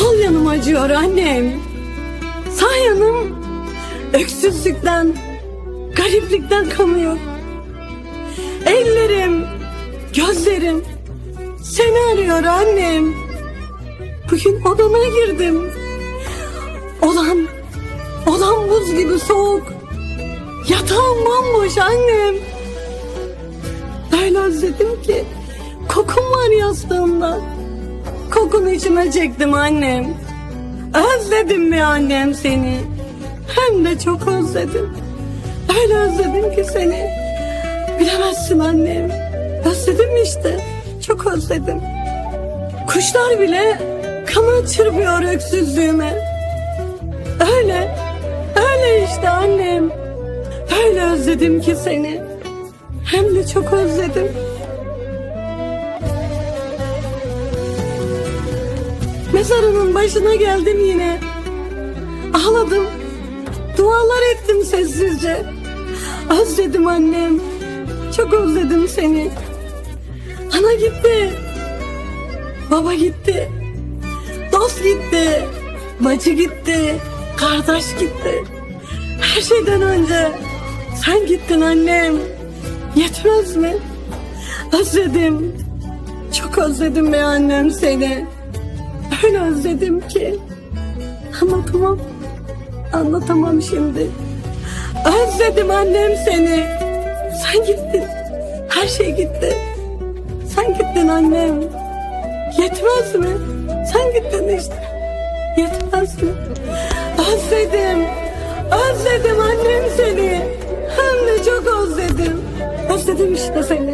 Sol yanım acıyor annem. Sağ yanım öksüzlükten, gariplikten kanıyor. Ellerim, gözlerim seni arıyor annem. Bugün odama girdim. Odan, odan buz gibi soğuk. Yatağım bomboş annem. Öyle özledim ki kokun var yastığımda. Kokunu içime çektim annem. Özledim mi annem seni? Hem de çok özledim. Öyle özledim ki seni. Bilemezsin annem. Özledim işte. Çok özledim. Kuşlar bile kanat çırpıyor öksüzlüğüme. Öyle. Öyle işte annem. Öyle özledim ki seni. Hem de çok özledim. Mezarının başına geldim yine. Ağladım. Dualar ettim sessizce. Özledim annem. Çok özledim seni. Ana gitti. Baba gitti. Dost gitti. Bacı gitti. Kardeş gitti. Her şeyden önce sen gittin annem. Yetmez mi? Özledim. Çok özledim be annem seni. Öyle özledim ki. Anlatamam. Anlatamam şimdi. Özledim annem seni. Sen gittin. Her şey gitti. Sen gittin annem. Yetmez mi? Sen gittin işte. Yetmez mi? Özledim. Özledim annem seni. Hem de çok özledim. Özledim işte seni.